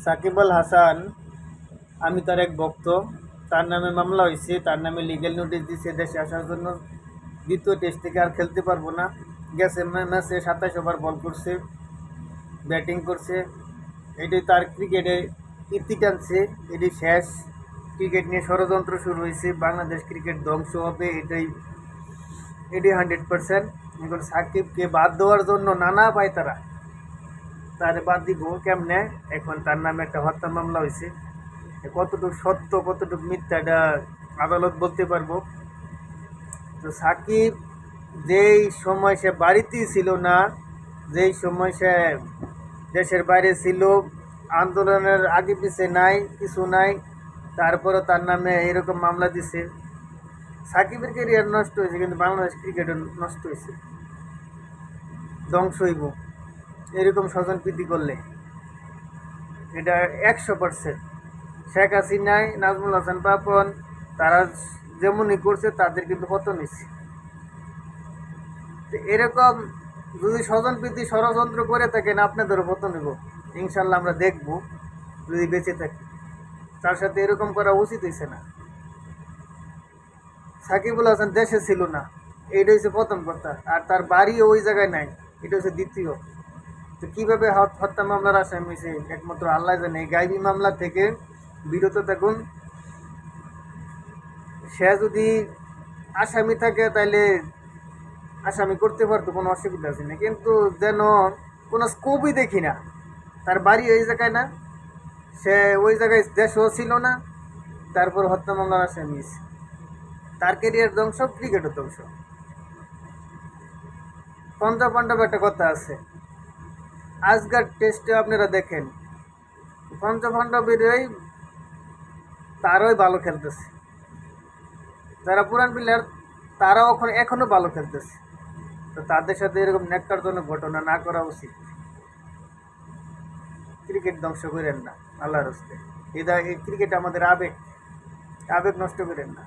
সাকিব আল হাসান, আমি তার এক ভক্ত। তার নামে মামলা হয়েছে, তার নামে লিগেল নোটিশ দিছে, দেশে আসার জন্য। দ্বিতীয় টেস্ট থেকে আর খেলতে পারব না। গেছে ম্যাচে সাতাশ ওভার বল করছে ব্যাটিং করছে। এটাই তার ক্রিকেটে ইতি টানছে এটি শেষ। ক্রিকেট নিয়ে ষড়যন্ত্র শুরু হয়েছে, বাংলাদেশ ক্রিকেট ধ্বংস হবে, এটাই এটি হান্ড্রেড পার্সেন্ট এখন সাকিবকে বাদ দেওয়ার জন্য নানা পায় তারা তার বাদ দিব, কেমনে? এখন তার নামে একটা হত্যা মামলা হয়েছে কতটুকু সত্য, কতটুকু মিথ্যা, এটা আদালত বলতে পারব। তো সাকিব যেই সময় সে বাড়িতেই ছিল না, যেই সময় সে দেশের বাইরে ছিল, আন্দোলনের আগে পিছে নাই, কিছু নাই তারপরে তার নামে এরকম মামলা দিছে। সাকিবের ক্যারিয়ার নষ্ট হয়েছে, কিন্তু বাংলাদেশ ক্রিকেটও নষ্ট হয়েছে। ধ্বংস হইব। এরকম স্বজন প্রীতি করলে। এটা একশো পার্সেন্ট শেখ হাসিনাই নাজমুল হাসান পাপন, তারা যেমনই করছে, তাদের কিন্তু পতন হয়েছে। এরকম যদি স্বজন প্রীতি ষড়যন্ত্র করে থাকেন, আপনাদেরও পতন হইব। ইনশাল্লাহ আমরা দেখব, যদি বেঁচে থাকি। তার সাথে এরকম করা উচিত হয়েছে না। সাকিবুল হাসান দেশে ছিল না। এটা হচ্ছে প্রথম কথা। আর তার বাড়িও ওই জায়গায় নাই। এটা হচ্ছে দ্বিতীয়। তো কীভাবে হত- হত্যা মামলার আসামি হয়েছে, একমাত্র আল্লাহ জানে। গাইবি মামলা থেকে বিরত থাকুন। সে যদি আসামি থাকে তাহলে আসামি করতে পারতো, কোনো অসুবিধা আছে না। কিন্তু যেন কোনো স্কোপই দেখি না, তার বাড়ি ওই জায়গায় না, সে ওই জায়গায় দেশও ছিল না, তারপর হত্যা মামলার আসামি। তার কেরিয়ার ধ্বংস ক্রিকেটও ধ্বংস। পঞ্চা পাণ্ডব একটা কথা আছে। আজকার টেস্টে আপনারা দেখেন পঞ্চ পাণ্ডবেরই তারাই ভালো খেলতেছে। যারা পুরান প্লেয়ার তারাও এখন এখনও ভালো খেলতেছে। তো তাদের সাথে এরকম ন্যাক্কারজনক ঘটনা না করা উচিত। ক্রিকেট ধ্বংস করেন না, আল্লাহর হস্তে এটা ক্রিকেট আমাদের আবেগ। আবেগ নষ্ট করেন না।